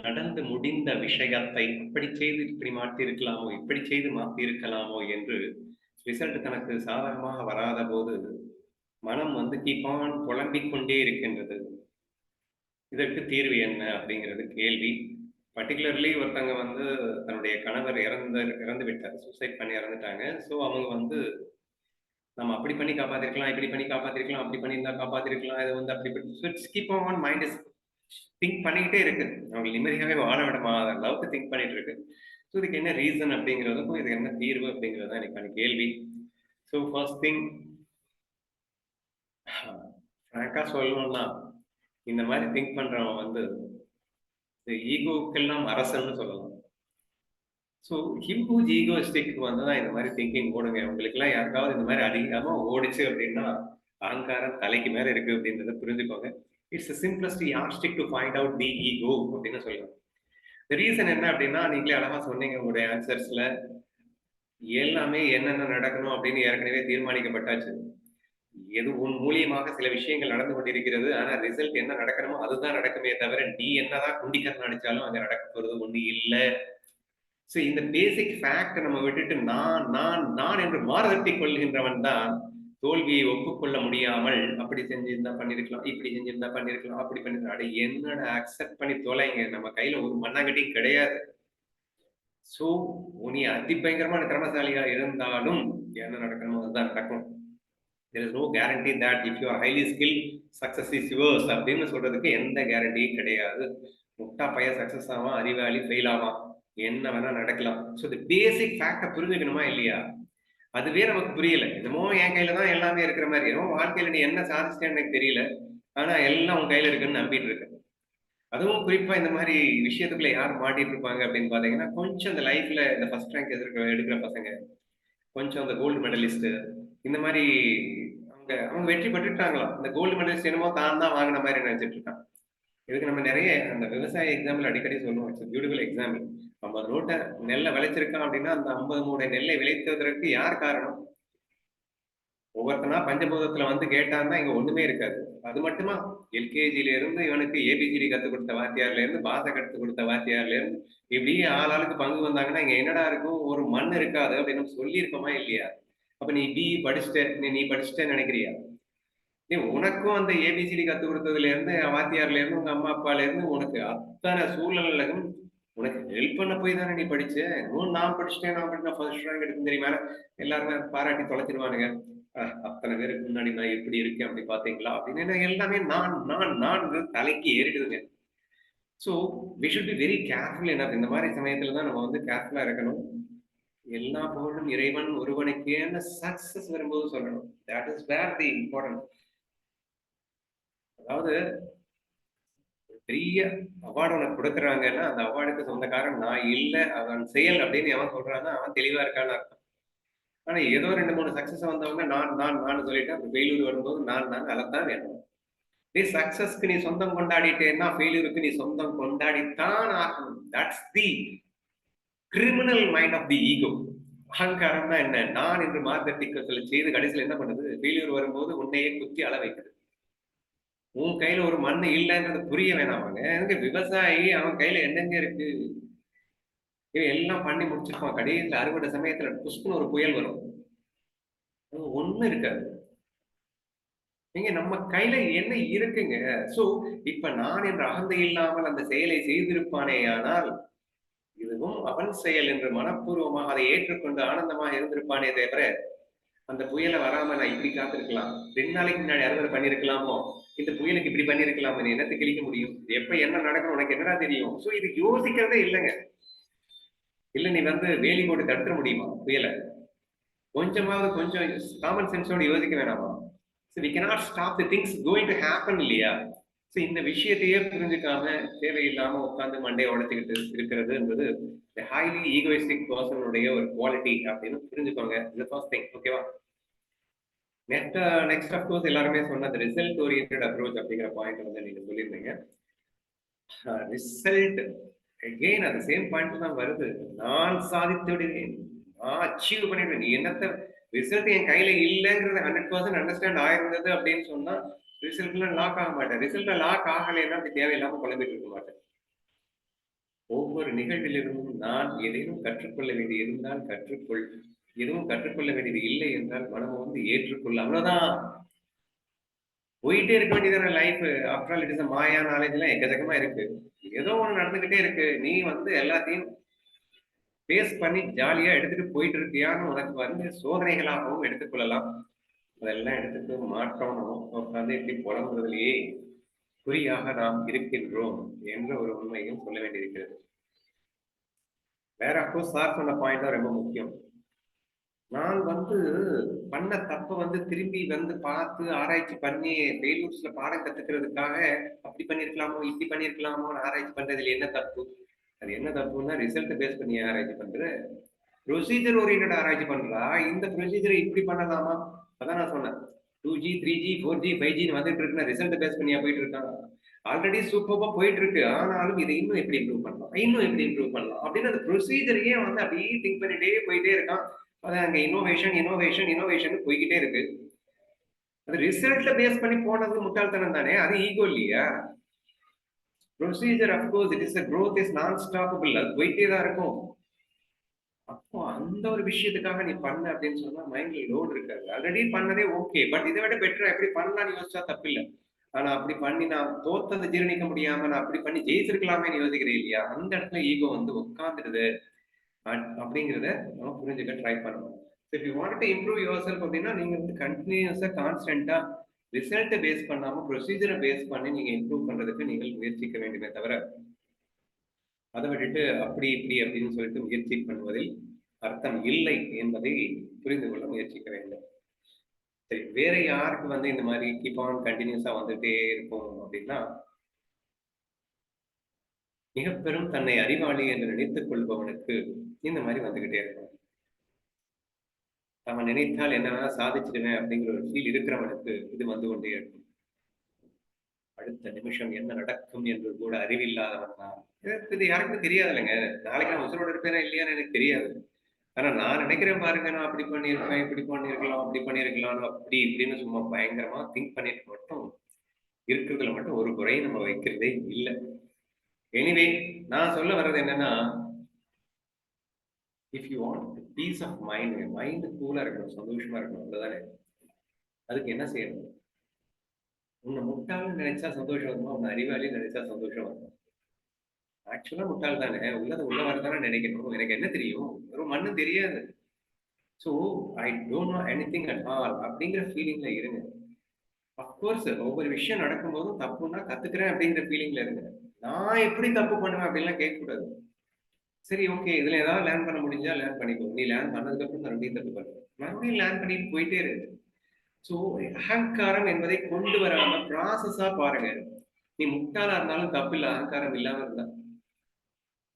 நடந்து முடிந்த விஷயத்தை இப்படி செய்து இப்படி மாற்றி இருக்கலாமோ இப்படி செய்து மாற்றி இருக்கலாமோ என்று ரிசல்ட் தனக்கு சாதகமாக வராத போது மனம் வந்து கீப்பான் புலம்பிக் கொண்டே இருக்கின்றது. இதற்கு தீர்வு என்ன அப்படிங்கிறது கேள்வி. பர்டிகுலர்லி ஒருத்தங்க வந்து தன்னுடைய கணவர் இறந்து இறந்து விட்டார். சூசைட் பண்ணி இறந்துட்டாங்க. ஸோ அவங்க வந்து நம்ம அப்படி பண்ணி காப்பாத்திருக்கலாம் இப்படி பண்ணி காப்பாத்திருக்கலாம் அப்படி பண்ணியிருந்தா காப்பாத்திருக்கலாம் இது வந்து அப்படி keep on mind is think பண்ணிக்கிட்டே இருக்கு. அவங்க நிம்மதியாகவே வாழ விடமாத அளவுக்கு திங்க் பண்ணிட்டு இருக்கு. ஸோ இதுக்கு என்ன ரீசன் அப்படிங்கிறதுக்கும் இதுக்கு என்ன தீர்வு அப்படிங்கிறது தான் எனக்கான கேள்வி. ஸோ ஃபர்ஸ்ட் திங் ஃப்ராங்காக சொல்லணும்னா இந்த மாதிரி திங்க் பண்றவன் வந்து இந்த ஈகோக்கெல்லாம் அரசன்னு சொல்லலாம். ஸோ ஹிம்பூஜ் ஈகோஸ்டிக்கு வந்து தான் இந்த மாதிரி திங்கிங் ஓடுங்க. உங்களுக்குலாம் யாருக்காவது இந்த மாதிரி அதிகமாக ஓடிச்சு அப்படின்னா அகங்காரம் தலைக்கு மேலே இருக்கு அப்படின்றத புரிஞ்சுக்கோங்க. It's simplest yardstick to find out the ego அப்படின்னு சொல்லலாம் ரீசன் என்ன அப்படின்னா நீங்களே அழகா சொன்னீங்க உங்களுடைய ஆன்சர்ஸ்ல எல்லாமே என்னென்ன நடக்கணும் அப்படின்னு ஏற்கனவே தீர்மானிக்கப்பட்டாச்சு. எது உன் மூலியமாக சில விஷயங்கள் நடந்து கொண்டிருக்கிறது ஆனா ரிசல்ட் என்ன நடக்கணுமோ அதுதான் நடக்குமே தவிர நீ என்னதான் குண்டிக்கரணம் அடிச்சாலும் அங்க நடக்க போறது ஒண்ணு இல்லை. ஸோ இந்த பேசிக் ஃபேக்ட் நம்ம விட்டுட்டு நான் நான் நான் என்று மாறுதட்டி கொள்கின்றவன் தான் தோல்வியை ஒப்புக்கொள்ள முடியாமல் அப்படி செஞ்சிருந்தா பண்ணிருக்கலாம் இப்படி செஞ்சிருந்தா பண்ணிருக்கலாம் அப்படி பண்ணிருக்கலாம். அப்படி என்னடா அக்செப்ட் பண்ணி தொலைங்க. நம்ம கையில ஒரு மண்ணாங்கட்டியும் கிடையாது. சோ நீ அதி பயங்கரமான திறமசாலியா இருந்தாலும் என்ன நடக்கணும் அதுதான் நடக்கும் there is no guarantee that if you are highly skill success is yours அப்படின்னு சொல்றதுக்கு எந்த கேரண்டியும் கிடையாது. முட்டா பையன் சக்சஸ் ஆவான் அறிவாளி ஃபெயில் ஆவான். என்ன வேணா நடக்கலாம். ஸோ இந்த பேசிக் ஃபேக்டை புரிஞ்சுக்கணுமா இல்லையா? அதுவே நமக்கு புரியல. என்னமோ என் கையில தான் எல்லாமே இருக்கிற மாதிரி என்னமோ வாழ்க்கையில நீ என்ன சாதிச்சிட்டேன்னு எனக்கு தெரியல. ஆனா எல்லாம் உன் கையில இருக்குன்னு நம்பிட்டு இருக்கேன் அதுவும் குறிப்பா இந்த மாதிரி விஷயத்துக்குள்ள யார் மாட்டிட்டு இருப்பாங்க அப்படின்னு பாத்தீங்கன்னா கொஞ்சம் இந்த லைஃப்ல இந்த ஃபர்ஸ்ட் ரேங்க் எதிர்க்க எடுக்கிற பசங்க கொஞ்சம் அந்த கோல்டு மெடலிஸ்ட் இந்த மாதிரி அவங்க அவங்க வெற்றி பெற்றுட்டாங்களாம் இந்த கோல்டு மெடலிஸ்ட் என்னமோ தான் தான் வாங்கின மாதிரி நினைச்சிட்டு இருக்கான். இதுக்கு நம்ம நிறைய அந்த விவசாய எக்ஸாம்பிள் அடிக்கடி சொல்லுவோம். இட்ஸ் பியூட்டிஃபுல் எக்ஸாம்பிள் ஐம்பது மூட்டை நெல்லை விளைச்சிருக்கான் அப்படின்னா அந்த ஐம்பது மூட்டை நெல்லை விளைத்ததற்கு யார் காரணம்? ஒவ்வொருத்தனா பஞ்சபூதத்துல வந்து கேட்டான்னா இங்க ஒண்ணுமே இருக்காது. அது மட்டுமா? எல்கேஜில இருந்து இவனுக்கு ஏபிஜிடி கத்து கொடுத்த வாத்தியார்ல இருந்து பாச கத்து கொடுத்த வாத்தியார்ல இருந்து இப்படி ஆள் ஆளுக்கு பங்கு வந்தாங்கன்னா இங்க என்னடா இருக்கும்? ஒரு மண் இருக்காது அப்படின்னு சொல்லியிருக்கோமா இல்லையா? அப்ப நீ பி படிச்சுட்ட நீ நீ படிச்சுட்டேன்னு நினைக்கிறியா? நீ உனக்கும் அந்த ஏபிசிடி கத்து கொடுத்ததுல இருந்து வாத்தியார்ல இருந்து உங்க அம்மா அப்பால இருந்து உனக்கு அத்தனை சூழ்நிலைகளும் உனக்கு ஹெல்ப் பண்ண போய் தானே நீ படிச்ச? இன்னும் நான் படிச்சுட்டேன் நான் படிச்சேன் ஃபர்ஸ்ட் ரேங்க் எடுக்கும் தெரியுமா? எல்லாருமே பாராட்டி தொலைச்சிருவானுங்க. அத்தனை பேருக்கு முன்னாடி நான் எப்படி இருக்கேன் அப்படி பாத்தீங்களா அப்படின்னு எல்லாமே நான் நான் நான் தலைக்கு ஏறிடுதுங்க. So we should be very careful என்ன இந்த மாதிரி சமயத்துல தான் நம்ம வந்து கேர்ஃபுல்லா இருக்கணும். எல்லா புகழும் இறைவன் ஒருவனுக்கேன்னு சக்சஸ் வரும்போது சொல்லணும். That is where the important அதாவது பெரிய அவார்டு உனக்கு கொடுக்குறாங்கன்னா அந்த அவார்டுக்கு சொந்தக்காரன் நான் இல்லை அவன் செயல் அப்படின்னு எவன் சொல்றான்னா அவன் தெளிவா இருக்கான்னு அர்த்தம். ஆனா ஏதோ ரெண்டு மூணு சக்சஸ் வந்தவங்க நான் நான் நான் சொல்லிட்டு அப்படி ஃபெயிலூர் வரும்போது நான் நான் அதைத்தான் வேணும். நீ சக்சஸ்க்கு நீ சொந்தம் கொண்டாடிட்டேன்னா ஃபெயிலூருக்கு நீ சொந்தம் கொண்டாடித்தான் ஆகணும். That's the criminal mind of the ego அகங்காரம்னா என்ன? நான் என்று மார்க்கெட்டிக்கல் செய்து கடைசியில் என்ன பண்ணுது? ஃபெயிலியர் வரும்போது உன்னையே குத்தி அள வைக்குது. உன் கையில ஒரு மண் இல்லைன்றது புரிய வேணாம் அவங்க எனக்கு விவசாயி அவன் கையில என்னங்க இருக்கு? இவன் எல்லாம் பண்ணி முடிச்சிருப்பான். கடைசியில் அறுவடை சமயத்துல புஷ்புன்னு ஒரு புயல் வரும். ஒண்ணு இருக்காது. நீங்க நம்ம கையில என்ன இருக்குங்க? சோ இப்ப நான் என்ற அகந்தை இல்லாமல் அந்த செயலை செய்திருப்பானே ஆனால் இதுவும் அவன் செயல் என்று மனப்பூர்வமாக அதை ஏற்றுக்கொண்டு ஆனந்தமாக இருந்திருப்பானே தவிர அந்த புயலை வராம நான் இப்படி காத்திருக்கலாம். ரெண்டு நாளைக்கு முன்னாடி அறுவடை பண்ணிருக்கலாமோ? இந்த புயலுக்கு இப்படி பண்ணிருக்கலாம் நீ என்னத்தை கிழிக்க முடியும்? எப்ப என்ன நடக்கும் உனக்கு என்னடா தெரியும்? சோ இது யோசிக்கிறதே இல்லைங்க. இல்ல நீ வந்து வேலி போட்டு தடுத்துட முடியுமா புயலை? கொஞ்சமாவது கொஞ்சம் காமன் சென்ஸோட யோசிக்க வேணாமா? So we cannot stop the things going to happen இல்லையா? ஸோ இந்த விஷயத்தையே புரிஞ்சுக்காம தேவையில்லாம உட்காந்து மண்டையை உடச்சிக்கிட்டு இருக்கிறது என்பது ஹைலி ஈகோயிஸ்டிக் பர்சனுடைய ஒரு குவாலிட்டி அப்படின்னு புரிஞ்சுக்கோங்க. இது ஃபர்ஸ்ட் திங் ஓகேவா நெக்ஸ்ட் நெக்ஸ்ட் அப்கோர்ஸ் எல்லாருமே சொன்னது ரிசல்ட் ஓரியன்ட் அப்ரோச் அப்படிங்கிற பாயிண்ட் வந்து நீங்க சொல்லியிருந்தீங்க. ரிசல்ட் அகெயின் அந்த சேம் பாயிண்ட் தான் வருது. நான் சாதித்து விடுவேன் நான் அச்சீவ் பண்ணிடுவேன் என்னத்தை என்னத்த ரிசல்ட் என் கையில இல்லைங்கிறத ஹண்ட்ரட் பர்சன்ட் அண்டர்ஸ்டாண்ட் ஆயிருந்தது அப்படின்னு சொன்னா ரிசல்ட்ல லாக் ஆக மாட்டேன். ரிசல்ட்ல லாக் ஆகலைன்னா அப்படி தேவையில்லாம குழம்பிட்டு இருக்க மாட்டேன். ஒவ்வொரு நிகழ்விலிருந்தும் நான் எதையும் கற்றுக்கொள்ள வேண்டிய இருந்தால் கற்றுக்கொள். எதுவும் கற்றுக்கொள்ள வேண்டியது இல்லை என்றால் மனம் வந்து ஏற்றுக்கொள்ள அவ்வளவுதான். போயிட்டே இருக்க வேண்டியதான life after all it is maya knowledge எல்லாம் எக்கச்சக்கமா இருக்கு. ஏதோ ஒண்ணு நடந்துகிட்டே இருக்கு. நீ வந்து எல்லாத்தையும் பேஸ் பண்ணி ஜாலியா எடுத்துட்டு போயிட்டு இருக்கியான்னு உனக்கு வந்து சோதனைகளாகவும் எடுத்துக்கொள்ளலாம். அதெல்லாம் எடுத்துட்டு மாற்றோம் உட்காந்து இப்படி புலம்புறதுலயே குறியாக நாம் இருக்கின்றோம் என்ற ஒரு உண்மையும் சொல்ல வேண்டியிருக்கிறது. வேற அப்போ சார் சொன்ன பாயிண்ட் தான் ரொம்ப முக்கியம். நான் வந்து பண்ண தப்ப வந்து திரும்பி வந்து பார்த்து ஆராய்ச்சி பண்ணி ஃபெயிலூர்ஸ்ல பாடம் கத்துக்கிறதுக்காக அப்படி பண்ணிருக்கலாமோ இப்படி பண்ணிருக்கலாமோ ஆராய்ச்சி பண்றதுல என்ன தப்பு? அது என்ன தப்புன்னா ரிசல்ட் பேஸ் பண்ணி ஆராய்ச்சி பண்ற ப்ரொசீஜர் ஓரியன்ட் ஆராய்ச்சி பண்றா? இந்த ப்ரொசீஜரை இப்படி பண்ணலாமா? அதான் நான் சொன்னேன். Two G three G four G five ஜின்னு வந்துட்டு இருக்குன்னா ரிசல்ட் பேஸ் பண்ணியா போயிட்டு இருக்காங்க ஆல்ரெடி சூப்பராக போயிட்டு இருக்கு. ஆனாலும் இதை இன்னும் எப்படி இம்ப்ரூவ் பண்ணலாம்? இன்னும் எப்படி இம்ப்ரூவ் பண்ணலாம்? அப்படின்னு அந்த ப்ரொசீஜரையே வந்து அப்படியே திங்க் பண்ணிட்டே போயிட்டே இருக்கான். அது அங்க இன்னோவேஷன் இன்னோவேஷன் இன்னோவேஷன் போய்கிட்டே இருக்கு. அது ரிசல்ட்ல பேஸ் பண்ணி போனது முட்டாள்தனம் தானே? அது ஈகோ இல்லையா? Procedure of course it is growth is non stoppable அது போயிட்டே தான் இருக்கும். அப்போ அந்த ஒரு விஷயத்துக்காக நீ பண்ண அப்படின்னு சொன்னா மைண்ட்ல லோடு இருக்காது. ஆல்ரெடி பண்ணதே ஓகே பட் இதை விட பெட்டரா எப்படி பண்ணலாம்னு யோசிச்சா தப்பில்லை. ஆனா அப்படி பண்ணி நான் தோத்ததை ஜீரணிக்க முடியாம நான் அப்படி பண்ணி ஜெயிச்சிருக்கலாமே யோசிக்கிறேன் இல்லையா? அந்த இடத்துல ஈகோ வந்து உட்காந்துடுது அப்படிங்கிறத நம்ம புரிஞ்சுக்க ட்ரை பண்ணணும். If you want to improve yourself அப்படின்னா நீங்க வந்து கண்டினியூஸா கான்ஸ்டன்டா ரிசல்ட்டை பேஸ் பண்ணாம ப்ரொசீஜரை பேஸ் பண்ணி நீங்க இம்ப்ரூவ் பண்றதுக்கு நீங்கள் முயற்சிக்க வேண்டுமே தவிர அதை விட்டுட்டு அப்படி இப்படி அப்படின்னு சொல்லிட்டு முயற்சி பண்ணுவதில் அர்த்தம் இல்லை என்பதை புரிந்து கொள்ள முயற்சிக்க வேண்டும். சரி வேற யாருக்கு வந்து இந்த மாதிரி கீப் ஆன் கண்டினியூஸா வந்துட்டே இருக்கும் அப்படின்னா மிக பெரும் தன்னை அறிவாளி என்று நினைத்துக் கொள்பவனுக்கு இந்த மாதிரி வந்துகிட்டே இருக்கும். அவன் நினைத்தால் என்ன சாதிச்சிடுவேன் அப்படிங்கிற ஒரு ஃபீல் இருக்கிறவனுக்கு இது வந்து கொண்டே இருக்கும். அடுத்த நிமிஷம் என்ன நடக்கும் என்று கூட அறிவில்லாதவன் தான் இது யாருக்குமே தெரியாது இல்லைங்க நாளைக்கு நான் உசுரோட இருப்பேனா இல்லையான்னு எனக்கு தெரியாது. ஆனா நான் நினைக்கிறேன் பாருங்க நான் அப்படி பண்ணியிருக்கேன் இப்படி பண்ணிருக்கலாம் அப்படி பண்ணிருக்கலாம் அப்படி இப்படின்னு சும்மா பயங்கரமா திங்க் பண்ணிட்டு மட்டும் இருக்கிறதுல மட்டும் ஒரு குறையும் நம்ம வைக்கிறதே இல்லை. எனிவே நான் சொல்ல வர்றது என்னன்னா if you want peace of mind mind கூலாக இருக்கணும் சந்தோஷமா இருக்கணும் அவ்வளோதானே அதுக்கு என்ன செய்யணும்? உன்னை முட்டாள்னு நினைச்சா சந்தோஷம் வருமா? உன்னை அறிவாளி நினைச்சா சந்தோஷம் வருமா? ஆக்சுவலா முட்டாள் தானே உள்ளதை உள்ள வரதானே நினைக்கணும். எனக்கு என்ன தெரியும்? ஒரு மண்ணு தெரியாது. So I don't know anything at all அப்படிங்கிற ஃபீலிங்ல இருங்க. அப்கோர்ஸ் ஒவ்வொரு விஷயம் நடக்கும்போதும் தப்புன்னா கத்துக்கிறேன் அப்படிங்கிற ஃபீலிங்ல இருங்க. நான் எப்படி தப்பு பண்ணுவேன் அப்படின்லாம் கேட்கக்கூடாது. சரி ஓகே இதுல ஏதாவது லேர்ன் பண்ண முடிஞ்சா லேர்ன் பண்ணிக்கோ. நீ லேர்ன் பண்ணதுக்கு அப்புறம் மறுபடியும் தப்பு பண்ணுவேன். மறுபடியும் லேர்ன் பண்ணிட்டு போயிட்டே இருக்கு ஸோ அகங்காரம் என்பதை கொண்டு வராம ப்ராசஸா பாருங்க. நீ முட்டாளா இருந்தாலும் தப்பு இல்லை. அகங்காரம் இல்லாம இருந்தா.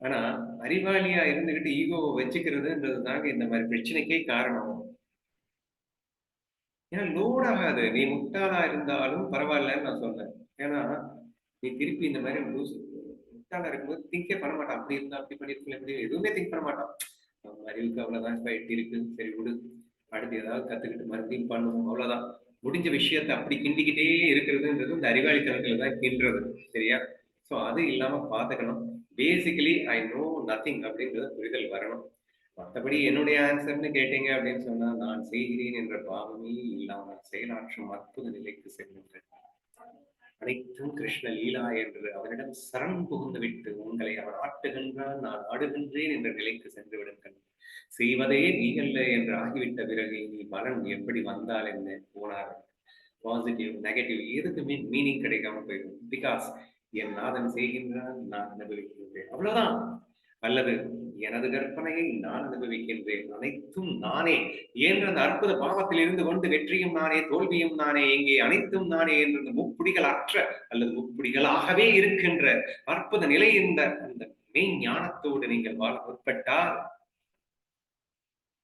ஆனா அறிவாளியா இருந்துகிட்டு ஈகோவை வச்சுக்கிறதுன்றது தாங்க இந்த மாதிரி பிரச்சனைக்கே காரணம். ஏன்னா லோட் ஆகாது. நீ முட்டாளா இருந்தாலும் பரவாயில்லன்னு நான் சொன்னேன் ஏன்னா நீ திருப்பி இந்த மாதிரி லூஸ் இருக்கும்போது திங்கே பண்ண மாட்டான். அப்படி இருந்தா அப்படி பண்ணிருக்கல இப்படி எதுவுமே திங்க் பண்ண மாட்டான். நம்ம அறிவுக்கு அவ்வளவுதான் எட்டி இருக்கு? சரி விடு. அடுத்து ஏதாவது கத்துக்கிட்டு மறுபடியும் பண்ணுவோம். அவ்வளவுதான். முடிஞ்ச விஷயத்த அப்படி கிண்டிக்கிட்டே இருக்கிறதுன்றது இந்த அறிவாளித்தனத்துல தான் கின்றது சரியா? ஸோ அது இல்லாம பாத்துக்கணும். பேசிக்கலி ஐ நோ நத்திங் அப்படின்றத புரிதல் வரணும். மற்றபடி என்னுடைய ஆன்சர்னு கேட்டீங்க அப்படின்னு சொன்னா நான் செய்கிறேன் என்ற பாவமே இல்லாமல் செயலாற்றும் அற்புத நிலைக்கு செல்கின்றேன் அனைத்தும் கிருஷ்ண லீலா என்று அவனிடம் சரண் புகுந்து விட்டு உங்களை அவர் ஆட்டுகின்றான் நான் ஆடுகின்றேன் என்ற நிலைக்கு சென்று விடுங்கள். செய்வதே நீ அல்ல என்று ஆகிவிட்ட பிறகு நீ பலன் எப்படி வந்தால் என்ன? போனார். பாசிட்டிவ் நெகட்டிவ் எதுக்குமே மீனிங் கிடைக்காம போயிடும். பிகாஸ் என் நாதன் செய்கின்றான் நான் அனுபவிக்கின்றேன். அவ்வளவுதான். அல்லது எனது கற்பனையை நான் அனுபவிக்கின்றேன். அனைத்தும் நானே. என்ற அந்த அற்புத பாவத்தில் இருந்து கொண்டு வெற்றியும் நானே தோல்வியும் நானே எங்கே அனைத்தும் நானே என்ற முப்புடிகள் அற்ற அல்லது முப்புடிகளாகவே இருக்கின்ற அற்புத நிலை இந்த அந்த மெய் ஞானத்தோடு நீங்கள் வாழ முற்பட்டால்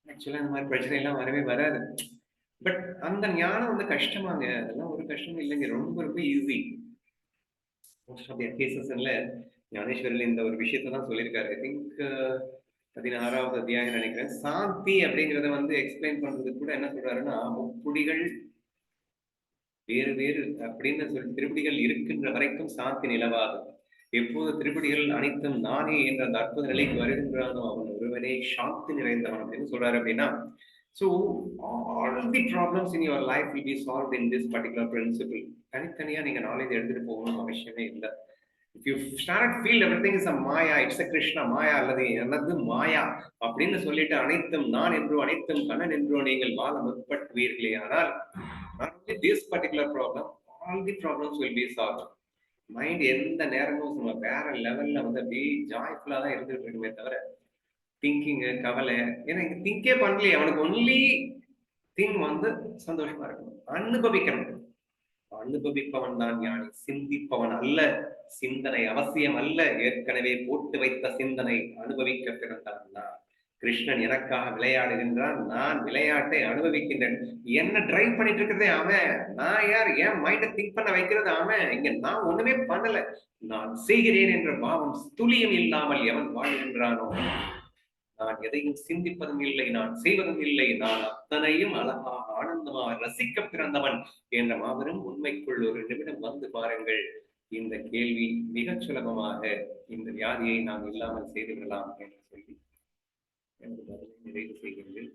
ஆக்சுவலா இந்த மாதிரி பிரச்சனை எல்லாம் வரவே வராது. பட் அந்த ஞானம் வந்து கஷ்டமாங்க. அதெல்லாம் ஒரு கஷ்டம் இல்லைங்க. ரொம்ப ரொம்ப ஈஸி மோஸ்ட் ஆஃப் கேசஸ்ல ஞானேஸ்வரில் இந்த ஒரு விஷயத்த தான் சொல்லியிருக்காரு. ஐ திங்க் uh, பதினாறாவது அத்தியாயம் நினைக்கிறேன். சாந்தி அப்படிங்கிறத வந்து எக்ஸ்பிளைன் பண்றதுக்கு கூட என்ன சொல்றாருன்னா முப்புடிகள் வேறு வேறு அப்படின்னு சொல்லி திருப்படிகள் இருக்கின்ற வரைக்கும் சாந்தி நிலவாது. எப்போது திருப்படிகள் அனைத்தும் நானே என்ற அந்த அற்புத நிலைக்கு வருகின்றானோ அவன் ஒருவனே சாந்தி நிறைந்தவன் அப்படின்னு சொல்றாரு அப்படின்னா so all the problems in your life will be solve in this particular principle தனித்தனியா நீங்க நாலேஜ் எடுத்துட்டு போகணும் அவசியமே இல்லை. If you start feel everything is a maya it's a Krishna maya அல்லது எனது மாயா அப்படின்னு சொல்லிட்டு அனைத்தும் நான் என்றோ அனைத்தும் கண்ணன் என்றோ நீங்கள் வாழ முற்பட்டுவீர்களே. ஆனால் this particular problem all the all the problems will mind எந்த நேரமும் நம்ம வேற லெவல்ல வந்து அப்படியே ஜாய்ஃபுல்லா தான் இருந்துட்டு இருக்குமே தவிர திங்கிங்கு கவலை ஏன்னா இங்க திங்கே பண்ணலையே. அவனுக்கு ஒன்லி திங் வந்து சந்தோஷமா இருக்கணும். அனுபவிக்கணும். அனுபவிப்பவன் தான் ஞானி சிந்திப்பவன் அல்ல சிந்தனை அவசியம் அல்ல. ஏற்கனவே போட்டு வைத்த சிந்தனை அனுபவிக்க பிறந்தான் தான் கிருஷ்ணன் எனக்காக விளையாடுகின்றான் நான் விளையாட்டை அனுபவிக்கின்றேன். என்ன டிரைவ் பண்ணிட்டு இருக்கிறதே அவன்? நான் யார்? என் மைண்டை திங்க் பண்ண வைக்கிறது அவன்? இங்க நான் ஒண்ணுமே பண்ணல. நான் செய்கிறேன் என்ற பாவம் துளியும் இல்லாமல் எவன் வாழ்கின்றானோ? நான் எதையும் சிந்திப்பதும் இல்லை நான் செய்வதும் இல்லை. நான் அத்தனையும் அழகாக ஆனந்தமாக ரசிக்க பிறந்தவன் என்ற மாபெரும் உண்மைக்குள் ஒரு நிமிடம் வந்து பாருங்கள். இந்த கேள்வி மிகச் சுலபமாக இந்த வியாதியை நாம் இல்லாமல் செய்துவிடலாம் என்று சொல்லி எனது பதிலை நிறைவு செய்கிறேன்